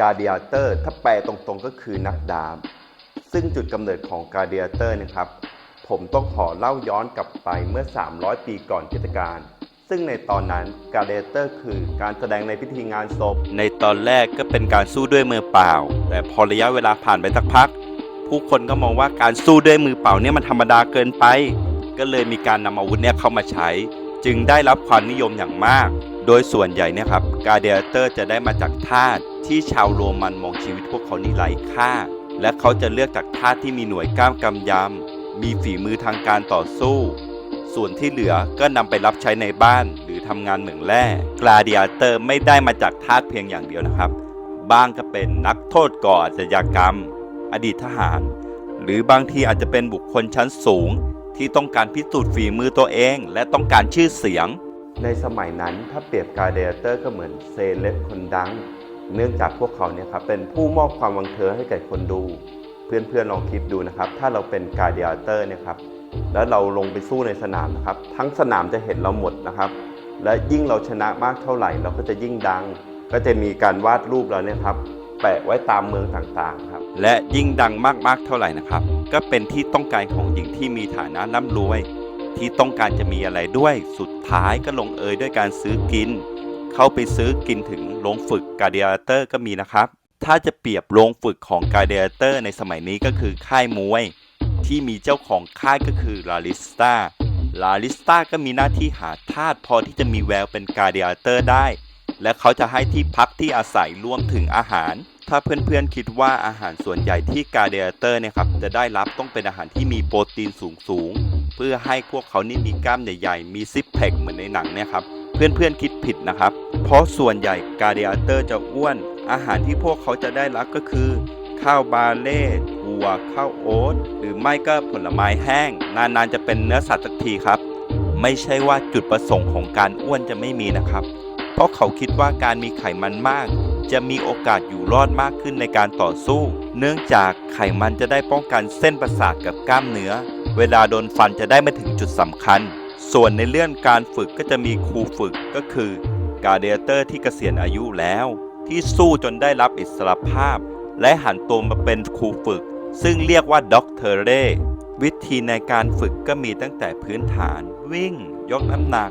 กา d ด a เตอร์ถ้าแปลตรงๆก็คือนักดาบ ซึ่งจุดกำเนิดของกา d ด a เตอร์นะครับ ผมต้องขอเล่าย้อนกลับไปเมื่อ 300 ปีก่อนกิจการ ซึ่งในตอนนั้นกา d ด a เตอร์คือการแสดงในพิธีงานศพ ในตอนแรกก็เป็นการสู้ด้วยมือเปล่า แต่พอระยะเวลาผ่านไปสักพัก ผู้คนก็มองว่าการสู้ด้วยมือเปล่าเนี่ยมันธรรมดาเกินไป ก็เลยมีการนำอาวุธเนี่ยเข้ามาใช้ จึงได้รับความนิยมอย่างมาก โดยส่วนใหญ่เนี่ยครับกาเดียเตอร์จะได้มาจากทาส ที่ชาวโรมันมองชีวิตพวกเขานี่ไร้ค่า และเขาจะเลือกจากทาสที่มีหน่วยกล้ามกำยำมีฝีมือทางการต่อสู้ ส่วนที่เหลือก็นำไปรับใช้ในบ้านหรือทำงานเหมืองแร่กลาดิอาเตอร์ไม่ได้มาจากทาสเพียงอย่างเดียวนะครับ บ้างก็เป็นนักโทษก่ออาชญากรรม อดีตทหาร หรือบางทีอาจจะเป็นบุคคลชั้นสูง ที่ต้องการพิสูจน์ฝีมือตัวเอง และต้องการชื่อเสียง ในสมัยนั้นถ้าเปรียบกาเดเตอร์ก็เหมือนเซเลบคนดัง เนื่องจากพวกเขาเนี่ยครับเป็นผู้มอบความวังเทอให้แก่คนดู เพื่อนๆลองคิดดูนะครับ ถ้าเราเป็นกาเดียเตอร์เนี่ยครับแล้วเราลงไปสู้ในสนามนะครับ ทั้งสนามจะเห็นเราหมดนะครับ และยิ่งเราชนะมากเท่าไหร่ เราก็จะยิ่งดัง ก็จะมีการวาดรูปเราเนี่ยครับแปะไว้ตามเมืองต่างๆครับ และยิ่งดังมากๆเท่าไหร่นะครับ ก็เป็นที่ต้องการของหญิงที่มีฐานะร่ำรวย ที่ต้องการจะมีอะไรด้วยสุดท้ายก็ลงเอยด้วยการซื้อกิน เข้าไปซื้อกินถึงโรงฝึกกาเดียเตอร์ก็มีนะครับ ถ้าจะเปรียบโรงฝึกของกาเดียเตอร์ในสมัยนี้ก็คือค่ายมวย ที่มีเจ้าของค่ายก็คือลาลิสตาลาลิสตาก็มีหน้าที่หาทาสพอที่จะมีแววเป็นกาเดียเตอร์ได้ และเขาจะให้ที่พักที่อาศัยรวมถึงอาหารถ้าเพื่อนๆคิดว่าอาหารส่วนใหญ่ที่กาเดียเตอร์เนี่ยครับจะได้รับต้องเป็นอาหารที่มีโปรตีนสูงๆ เพื่อให้พวกเขานี่มีกล้ามใหญ่ๆ มีซิปแพคเหมือนในหนังเนี่ยครับ เพื่อนๆคิดผิดนะครับ เพราะส่วนใหญ่กาเดียเตอร์จะอ้วน อาหารที่พวกเขาจะได้รับก็คือ ข้าวบาเล่ถั่วข้าวโอ๊ตหรือไม่ก็ผลไม้แห้ง นานๆจะเป็นเนื้อสัตว์สักทีครับ ไม่ใช่ว่าจุดประสงค์ของการอ้วนจะไม่มีนะครับ เพราะเขาคิดว่าการมีไขมันมาก จะมีโอกาสอยู่รอดมากขึ้นในการต่อสู้ เนื่องจากไขมันจะได้ป้องกันเส้นประสาทกับกล้ามเนื้อ เวลาโดนฟันจะได้ไม่ถึงจุดสำคัญ ส่วนในเรื่องการฝึกก็จะมีครูฝึกก็คือกาเดเตอร์ที่เกษียณอายุแล้ว ที่สู้จนได้รับอิสรภาพ และหันตัวมาเป็นครูฝึก ซึ่งเรียกว่าด็อกเตอร์เรวิธีในการฝึกก็มีตั้งแต่พื้นฐาน วิ่ง ยกน้ำหนัก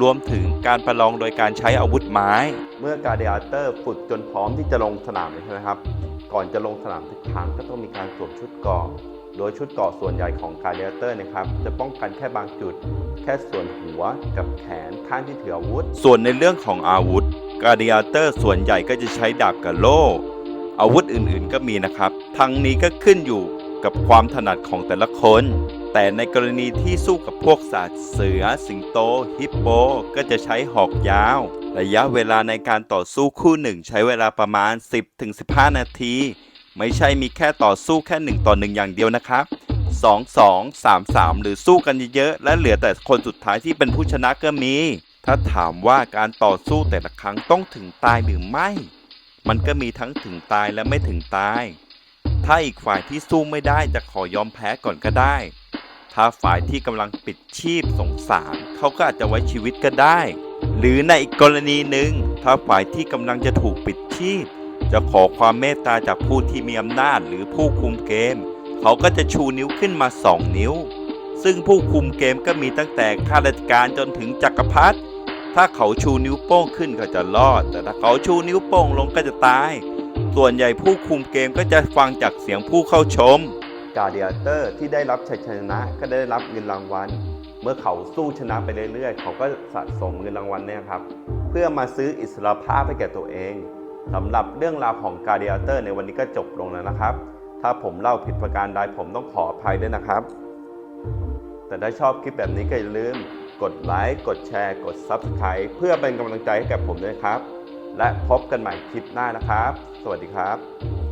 รวมถึงการประลองโดยการใช้อาวุธไม้ เมื่อกาเดเตอร์ฝึกจนพร้อมที่จะลงสนามใช่ไหมครับ ก่อนจะลงสนามทุกครั้งก็ต้องมีการสวมชุดเกราะ โดยชุดเกราะส่วนใหญ่ของกาเดียเตอร์นะครับจะป้องกันแค่บางจุด แค่ส่วนหัวกับแขนข้างที่ถืออาวุธ ส่วนในเรื่องของอาวุธกาเดียเตอร์ส่วนใหญ่ก็จะใช้ดาบกับโล่อาวุธอื่นๆก็มีนะครับ ทั้งนี้ก็ขึ้นอยู่กับความถนัดของแต่ละคน แต่ในกรณีที่สู้กับพวกสัตว์เสือ สิงโต ฮิปโป ก็จะใช้หอกยาว ระยะเวลาในการต่อสู้คู่หนึ่งใช้เวลาประมาณ 10-15 นาที ไม่ใช่มีแค่ต่อสู้แค่1ต่อ1อย่างเดียวนะครับ2 2 3 3 หรือสู้กันเยอะๆและเหลือแต่คนสุดท้ายที่เป็นผู้ชนะก็มี ถ้าถามว่าการต่อสู้แต่ละครั้งต้องถึงตายหรือไม่ มันก็มีทั้งถึงตายและไม่ถึงตาย ถ้าอีกฝ่ายที่สู้ไม่ได้จะขอยอมแพ้ก่อนก็ได้ ถ้าฝ่ายที่กำลังปิดชีพสงสารเขาก็อาจจะไว้ชีวิตก็ได้ หรือในอีกกรณีหนึ่งถ้าฝ่ายที่กำลังจะถูกปิดชีพ จะขอความเมตตาจากผู้ที่มีอำนาจหรือผู้คุมเกม เขาก็จะชูนิ้วขึ้นมาสองนิ้ว ซึ่งผู้คุมเกมก็มีตั้งแต่ข้าราชการจนถึงจักรพรรดิถ้าเขาชูนิ้วโป้งขึ้นก็จะรอด แต่ถ้าเขาชูนิ้วโป้งลงก็จะตาย ส่วนใหญ่ผู้คุมเกมก็จะฟังจากเสียงผู้เข้าชมกาเดียเตอร์ที่ได้รับชัยชนะก็ได้รับเงินรางวัล เมื่อเขาสู้ชนะไปเรื่อยๆ เขาก็สะสมเงินรางวัลเนี่ยครับ เพื่อมาซื้ออิสรภาพให้แก่ตัวเอง สำหรับเรื่องราวของกาเดียเตอร์ในวันนี้ก็จบลงแล้วนะครับ ถ้าผมเล่าผิดประการใดผมต้องขออภัยด้วยนะครับ แต่ถ้าชอบคลิปแบบนี้ก็อย่าลืมกดไลค์ กดแชร์ กด Subscribe เพื่อเป็นกำลังใจให้กับผมด้วยครับ และพบกันใหม่คลิปหน้านะครับ สวัสดีครับ